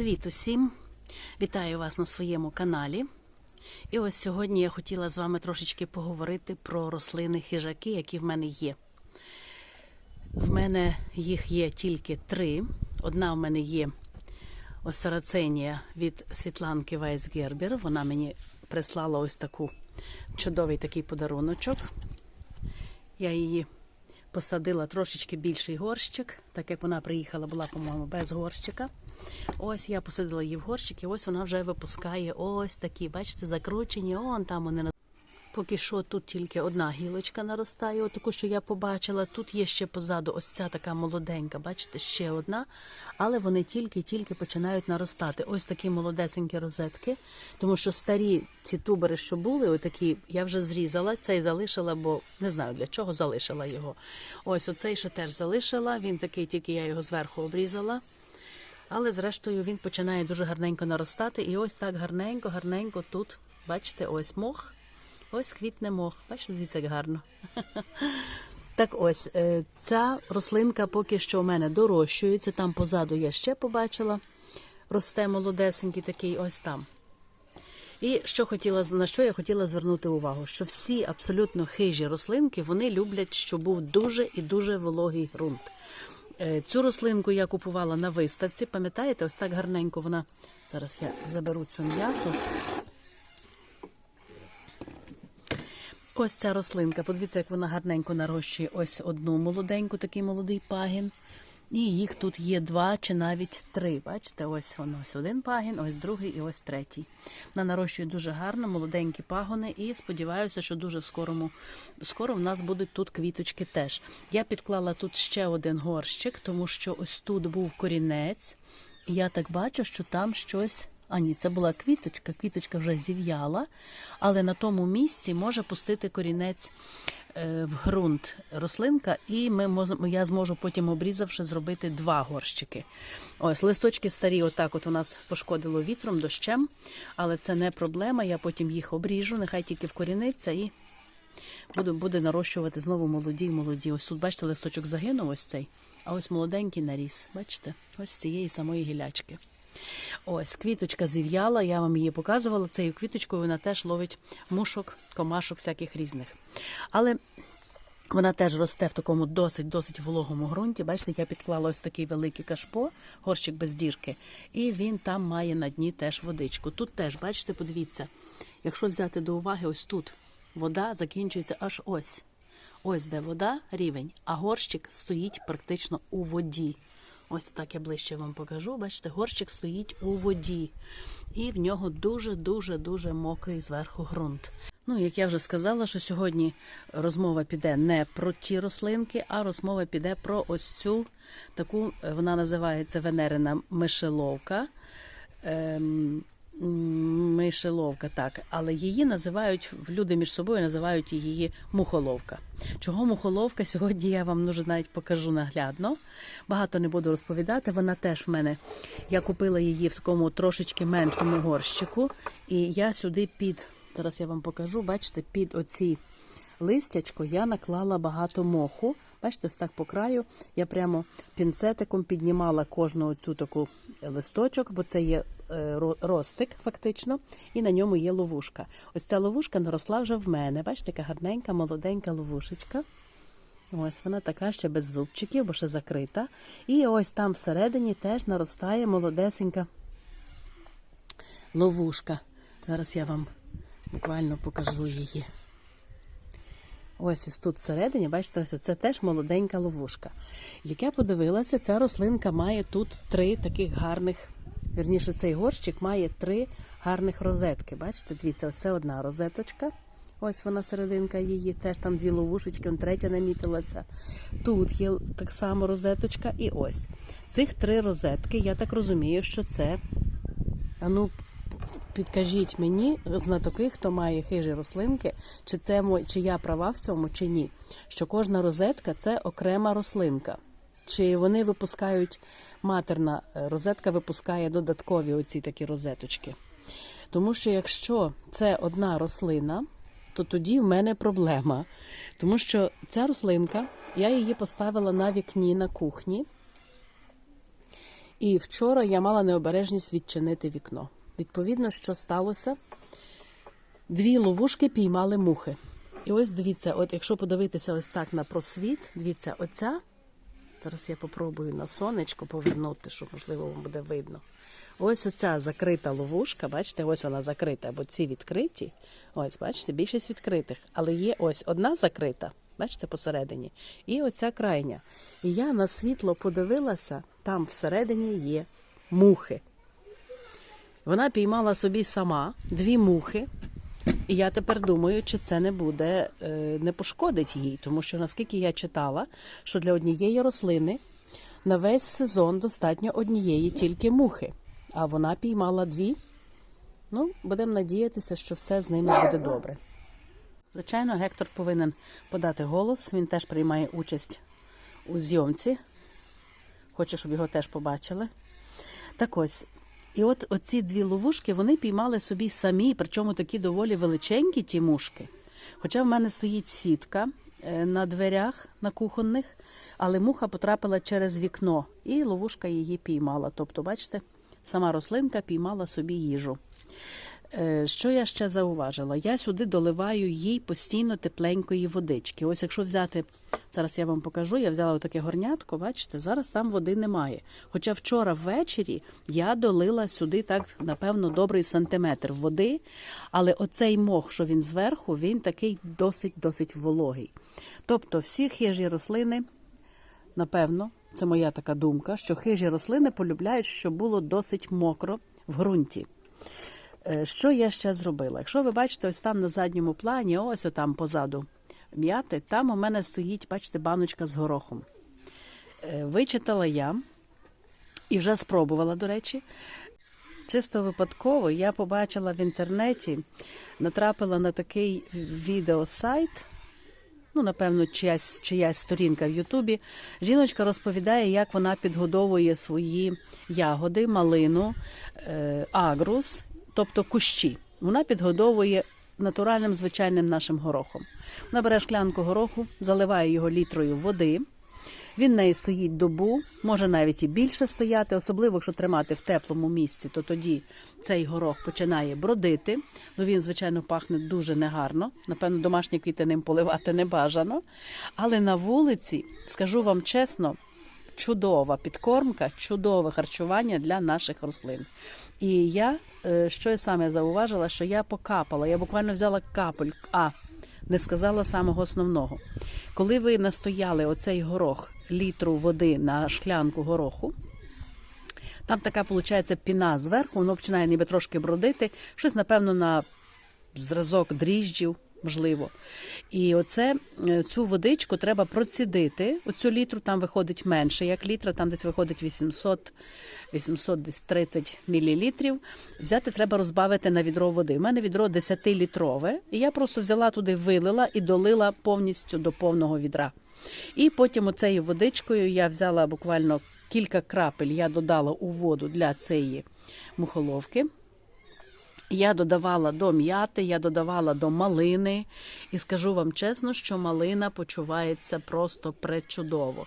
Привіт усім! Вітаю вас на своєму каналі. І ось сьогодні я хотіла з вами трошечки поговорити про рослини хижаки, які в мене є. В мене їх є тільки три. Одна в мене є ось сараценія від Світланки Вайсгербер. Вона мені прислала ось таку чудовий такий подаруночок. Я її посадила трошечки більший горщик, так як вона приїхала, була, по-моєму, без горщика. Ось я посадила її в горщик, і ось вона вже випускає ось такі, бачите, закручені, он там вони на. Поки що тут тільки одна гілочка наростає, отаку, що я побачила. Тут є ще позаду ось ця така молоденька, бачите, ще одна. Але вони тільки-тільки починають наростати. Ось такі молодесенькі розетки. Тому що старі ці тубери, що були, отакі, я вже зрізала, цей залишила, бо не знаю для чого залишила його. Ось оцей ще теж залишила. Він такий, тільки я його зверху обрізала. Але зрештою він починає дуже гарненько наростати. І ось так гарненько, гарненько тут, бачите, ось мох. Ось квітне мох. Бачите, дивіться, як гарно. Так ось, е, ця рослинка поки що у мене дорощується. Там позаду я ще побачила. Росте молодесенький такий, ось там. І що хотіла на що я хотіла звернути увагу, що всі абсолютно хижі рослинки вони люблять, щоб був дуже і дуже вологий ґрунт. Е, Цю рослинку я купувала на виставці. Пам'ятаєте, ось так гарненько вона. Зараз я заберу цю м'яту. Ось ця рослинка. Подивіться, як вона гарненько нарощує ось одну молоденьку, такий молодий пагін. І їх тут є два чи навіть три. Бачите, ось воно ось один пагін, ось другий і ось третій. Вона нарощує дуже гарно, молоденькі пагони, і сподіваюся, що дуже скорому, скоро в нас будуть тут квіточки теж. Я підклала тут ще один горщик, тому що ось тут був корінець. І я так бачу, що там щось. А ні, це була квіточка, квіточка вже зів'яла, але на тому місці може пустити корінець е, в ґрунт рослинка, і ми я зможу потім, обрізавши, зробити два горщики. Ось листочки старі, отак от у нас пошкодило вітром, дощем, але це не проблема. Я потім їх обріжу, нехай тільки вкоріниться і буду, буде нарощувати знову молоді молоді. Ось тут, бачите, листочок загинув ось цей, а ось молоденький наріс. Бачите, ось цієї самої гілячки. Ось квіточка зів'яла, я вам її показувала. Цією квіточкою вона теж ловить мушок, комашок всяких різних. Але вона теж росте в такому досить-досить вологому ґрунті. Бачите, я підклала ось такий великий кашпо, горщик без дірки, і він там має на дні теж водичку. Тут теж, бачите, подивіться, якщо взяти до уваги, ось тут вода закінчується аж ось. Ось де вода, рівень, а горщик стоїть практично у воді. Ось так я ближче вам покажу. Бачите, горщик стоїть у воді, і в нього дуже-дуже дуже мокрий зверху ґрунт. Ну, як я вже сказала, що сьогодні розмова піде не про ті рослинки, а розмова піде про ось цю таку, е, вона називається Венерина мишеловка. Ем, Мишеловка, так, але її називають люди між собою називають її мухоловка. Чого мухоловка? Сьогодні я вам дуже навіть покажу наглядно. Багато не буду розповідати. Вона теж в мене. Я купила її в такому трошечки меншому горщику, і я сюди під зараз я вам покажу. Бачите, під оці листячко я наклала багато моху. Бачите, ось так по краю я прямо пінцетиком піднімала кожну цю таку листочок, бо це є ростик, фактично, і на ньому є ловушка. Ось ця ловушка наросла вже в мене. Бачите, така гарненька, молоденька ловушечка. Ось вона така ще без зубчиків, бо ще закрита. І ось там всередині теж наростає молодесенька ловушка. Зараз я вам буквально покажу її. Ось ось тут всередині, бачите, ось це теж молоденька ловушка. Як я подивилася, ця рослинка має тут три таких гарних, вірніше, цей горщик має три гарних розетки. Бачите, дивіться, ось це одна розеточка. Ось вона серединка її, теж там дві ловушечки, он третя намітилася. Тут є так само розеточка, і ось. Цих три розетки, я так розумію, що це. А ну, підкажіть мені, знатоки, хто має хижі рослинки, чи це чи я права в цьому, чи ні. Що кожна розетка це окрема рослинка. Чи вони випускають матерна е, розетка випускає додаткові оці такі розеточки. Тому що якщо це одна рослина, то тоді в мене проблема. Тому що ця рослинка, я її поставила на вікні на кухні. І вчора я мала необережність відчинити вікно. Відповідно, що сталося? Дві ловушки піймали мухи. І ось дивіться, от якщо подивитися ось так на просвіт, дивіться, оця. Зараз я попробую на сонечко повернути, щоб можливо вам буде видно. Ось оця закрита ловушка, бачите, ось вона закрита, бо ці відкриті. Ось, бачите, більшість відкритих. Але є ось одна закрита, бачите, посередині, і оця крайня. І я на світло подивилася, там всередині є мухи. Вона піймала собі сама дві мухи. І я тепер думаю, чи це не буде, е, не пошкодить їй, тому що наскільки я читала, що для однієї рослини на весь сезон достатньо однієї тільки мухи, а вона піймала дві. Ну, будемо надіятися, що все з ними буде добре. Звичайно, Гектор повинен подати голос. Він теж приймає участь у зйомці. Хочу, щоб його теж побачили. Так ось, і от оці дві ловушки вони піймали собі самі, причому такі доволі величенькі ті мушки. Хоча в мене стоїть сітка е, на дверях на кухонних, але муха потрапила через вікно, і ловушка її піймала. Тобто, бачите, сама рослинка піймала собі їжу. Е, Що я ще зауважила? Я сюди доливаю їй постійно тепленької водички. Ось якщо взяти, зараз я вам покажу, я взяла таке горнятко, бачите, зараз там води немає. Хоча вчора ввечері я долила сюди так, напевно, добрий сантиметр води, але оцей мох, що він зверху, він такий досить-досить вологий. Тобто всі хижі рослини, напевно, це моя така думка, що хижі рослини полюбляють, щоб було досить мокро в ґрунті. Е, Що я ще зробила? Якщо ви бачите, ось там на задньому плані, ось там позаду м'яти, там у мене стоїть, бачите, баночка з горохом. Е, Вичитала я і вже спробувала, до речі. Чисто випадково я побачила в інтернеті, натрапила на такий відеосайт. Ну, напевно, чиясь, чиясь сторінка в Ютубі. Жіночка розповідає, як вона підгодовує свої ягоди, малину, е, агрус, тобто кущі. Вона підгодовує натуральним звичайним нашим горохом. Вона бере шклянку гороху, заливає його літрою води. Він в неї стоїть добу, може навіть і більше стояти, особливо якщо тримати в теплому місці, то тоді цей горох починає бродити. Ну він, звичайно, пахне дуже негарно. Напевно, домашні квіти ним поливати не бажано. Але на вулиці, скажу вам чесно, чудова підкормка, чудове харчування для наших рослин. І я е, що я саме зауважила, що я покапала, я буквально взяла капель, а не сказала самого основного. Коли ви настояли оцей горох літру води на шклянку гороху, там така виходить піна зверху, воно починає ніби трошки бродити, щось, напевно, на зразок дріжджів, можливо. І оце е, цю водичку треба процідити. Оцю літру там виходить менше, як літра, там десь виходить 800 830 мл. Взяти треба розбавити на відро води. У мене відро 10-літрове, і я просто взяла туди, вилила і долила повністю до повного відра. І потім оцею водичкою я взяла буквально кілька крапель, я додала у воду для цієї мухоловки. Я додавала до м'яти, я додавала до малини, і скажу вам чесно, що малина почувається просто пречудово.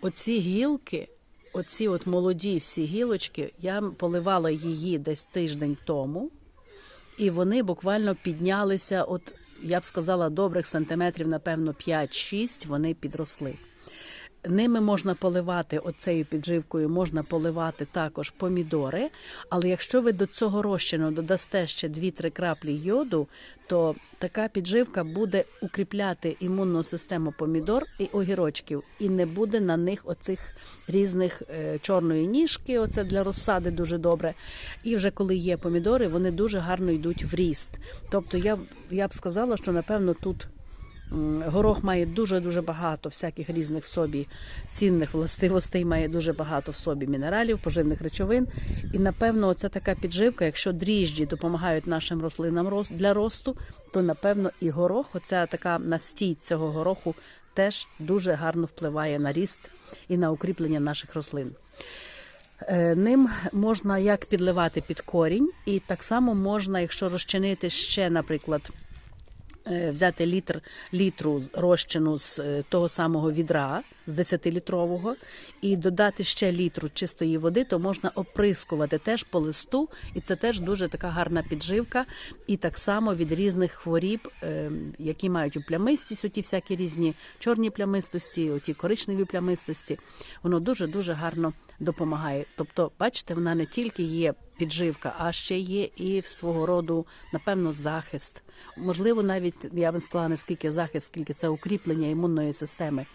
Оці гілки, оці от молоді всі гілочки, я поливала її десь тиждень тому, і вони буквально піднялися, от я б сказала, добрих сантиметрів, напевно, 5-6 вони підросли. Ними можна поливати оцею підживкою, можна поливати також помідори. Але якщо ви до цього розчину додасте ще 2-3 краплі йоду, то така підживка буде укріпляти імунну систему помідор і огірочків, і не буде на них оцих різних е, чорної ніжки. Оце для розсади дуже добре. І вже коли є помідори, вони дуже гарно йдуть в ріст. Тобто, я, я б сказала, що напевно тут. Горох має дуже-дуже багато всяких різних собі цінних властивостей, має дуже багато в собі мінералів, поживних речовин. І напевно, це така підживка. Якщо дріжджі допомагають нашим рослинам рос- для росту, то напевно і горох, оця така настій цього гороху, теж дуже гарно впливає на ріст і на укріплення наших рослин. Е, Ним можна як підливати під корінь, і так само можна, якщо розчинити ще, наприклад, взяти літр літру розчину з е, того самого відра, з 10-літрового, і додати ще літру чистої води, то можна оприскувати теж по листу, і це теж дуже така гарна підживка. І так само від різних хворіб, е, які мають у плямистість, оті всякі різні чорні плямистості, оті коричневі плямистості. Воно дуже дуже гарно допомагає. Тобто, бачите, вона не тільки є підживка, а ще є і в свого роду, напевно, захист. Можливо, навіть я б сказала не скільки захист, скільки це укріплення імунної системи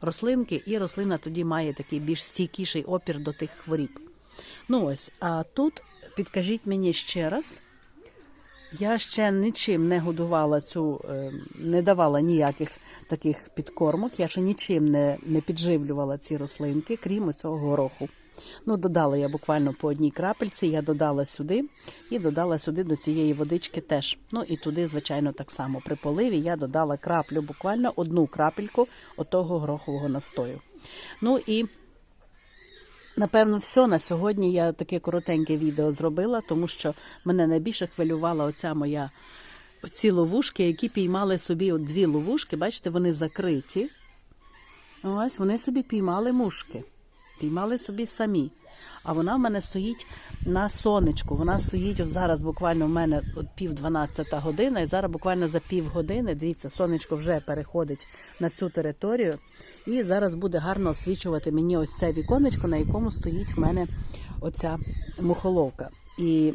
рослинки, і рослина тоді має такий більш стійкіший опір до тих хворіб. Ну ось, а тут підкажіть мені ще раз. Я ще нічим не годувала цю, е, не давала ніяких таких підкормок. Я ще нічим не, не підживлювала ці рослинки, крім цього гороху. Ну, додала я буквально по одній крапельці, я додала сюди і додала сюди до цієї водички теж. Ну і туди, звичайно, так само при поливі я додала краплю, буквально одну крапельку отого горохового настою. Ну і Напевно, все на сьогодні я таке коротеньке відео зробила, тому що мене найбільше хвилювала оця моя ці ловушки, які піймали собі от дві ловушки. Бачите, вони закриті. Ось вони собі піймали мушки, піймали собі самі. А вона в мене стоїть на сонечку. Вона стоїть зараз буквально в мене пів 12 година, і зараз буквально за пів години, дивіться, сонечко вже переходить на цю територію. І зараз буде гарно освічувати мені ось це віконечко, на якому стоїть в мене оця мухоловка. І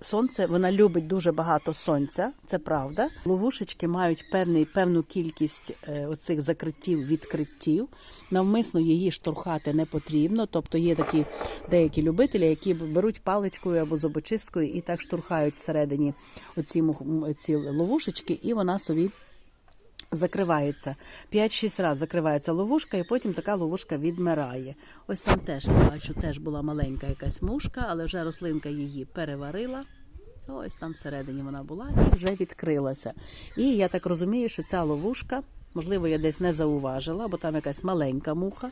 Сонце вона любить дуже багато сонця, це правда. Ловушечки мають певний, певну кількість е, оцих закриттів, відкриттів. Навмисно її штурхати не потрібно. Тобто є такі деякі любителі, які беруть паличкою або зубочисткою і так штурхають всередині оці, оці ловушечки, і вона собі закривається. 5-6 разів закривається ловушка, і потім така ловушка відмирає. Ось там теж, я бачу, теж була маленька якась мушка, але вже рослинка її переварила. Ось там всередині вона була і вже відкрилася. І я так розумію, що ця ловушка, можливо, я десь не зауважила, бо там якась маленька муха,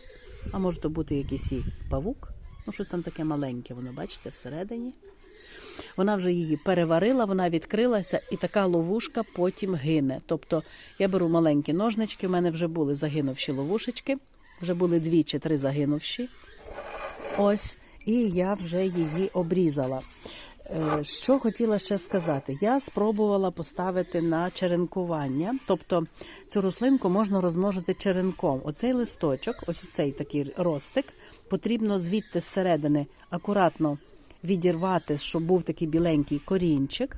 а може то бути якийсь і павук. Ну, щось там таке маленьке, воно, бачите, всередині. Вона вже її переварила, вона відкрилася, і така ловушка потім гине. Тобто я беру маленькі ножнички, в мене вже були загинувші ловушечки, вже були дві чи три загинувші. Ось, і я вже її обрізала. Е, Що хотіла ще сказати? Я спробувала поставити на черенкування, тобто цю рослинку можна розмножити черенком. Оцей листочок, ось цей такий ростик, потрібно звідти зсередини акуратно відірвати, щоб був такий біленький корінчик,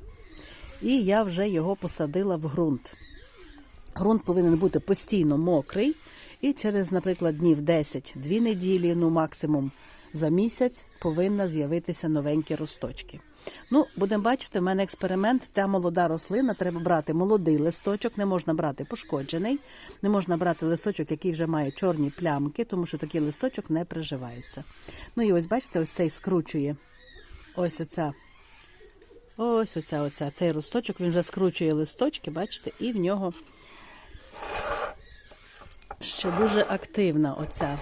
і я вже його посадила в ґрунт. Ґрунт повинен бути постійно мокрий, і через, наприклад, днів 10-2 неділі, ну максимум за місяць, повинна з'явитися новенькі росточки. Ну, будемо бачити, в мене експеримент. Ця молода рослина, треба брати молодий листочок, не можна брати пошкоджений, не можна брати листочок, який вже має чорні плямки, тому що такий листочок не приживається. Ну і ось бачите, ось цей скручує. Ось оця. Ось оця, оця. Цей росточок, він вже скручує листочки, бачите, і в нього ще дуже активна оця.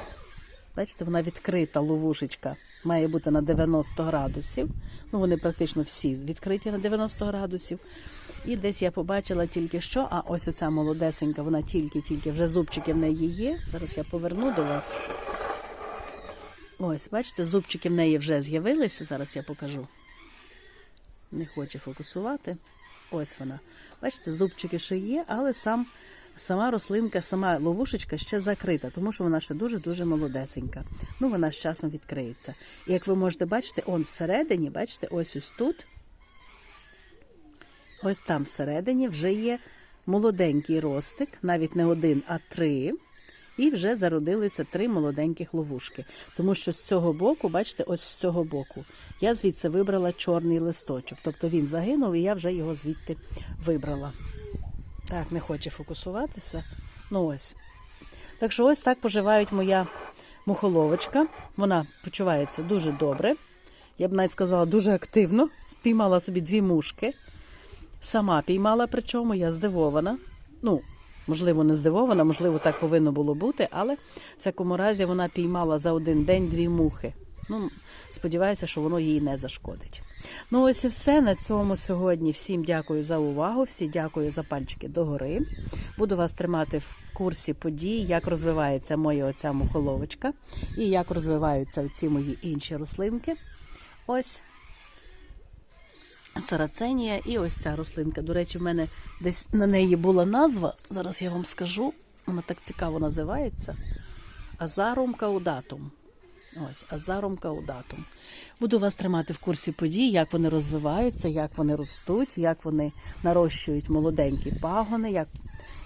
Бачите, вона відкрита ловушечка. Має бути на 90 градусів. Ну, вони практично всі відкриті на 90 градусів. І десь я побачила тільки що, а ось оця молодесенька, вона тільки-тільки вже зубчики в неї є. Зараз я поверну до вас. Ось, бачите, зубчики в неї вже з'явилися. Зараз я покажу. Не хоче фокусувати. Ось вона. Бачите, зубчики ще є, але сам, сама рослинка, сама ловушечка ще закрита, тому що вона ще дуже-дуже молодесенька. Ну, вона з часом відкриється. І як ви можете бачити, он всередині, бачите, ось ось тут, ось там всередині вже є молоденький ростик, навіть не один, а три. І вже зародилися три молоденьких ловушки. Тому що з цього боку, бачите, ось з цього боку, я звідси вибрала чорний листочок. Тобто він загинув, і я вже його звідти вибрала. Так, не хоче фокусуватися. Ну ось. Так що ось так поживають моя мухоловочка. Вона почувається дуже добре. Я б навіть сказала, дуже активно. Спіймала собі дві мушки. Сама піймала, причому я здивована. Ну, можливо, не здивована, можливо, так повинно було бути, але в всякому разі вона піймала за один день дві мухи. Ну, сподіваюся, що воно їй не зашкодить. Ну ось і все. На цьому сьогодні. Всім дякую за увагу. Всі дякую за пальчики догори. Буду вас тримати в курсі подій, як розвивається моя оця мухоловочка і як розвиваються ці мої інші рослинки. Ось сараценія і ось ця рослинка. До речі, в мене десь на неї була назва. Зараз я вам скажу. Вона так цікаво називається. Азарум каудатум. Ось, азарум каудатум. Буду вас тримати в курсі подій, як вони розвиваються, як вони ростуть, як вони нарощують молоденькі пагони, як...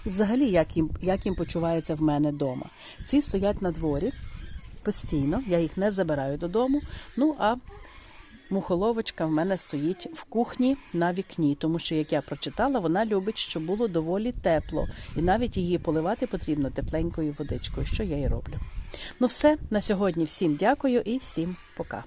і взагалі як їм, як їм почувається в мене вдома. Ці стоять на дворі постійно, я їх не забираю додому. Ну а мухоловочка в мене стоїть в кухні на вікні, тому що, як я прочитала, вона любить, щоб було доволі тепло, і навіть її поливати потрібно тепленькою водичкою, що я і роблю. Ну, все на сьогодні. Всім дякую і всім пока.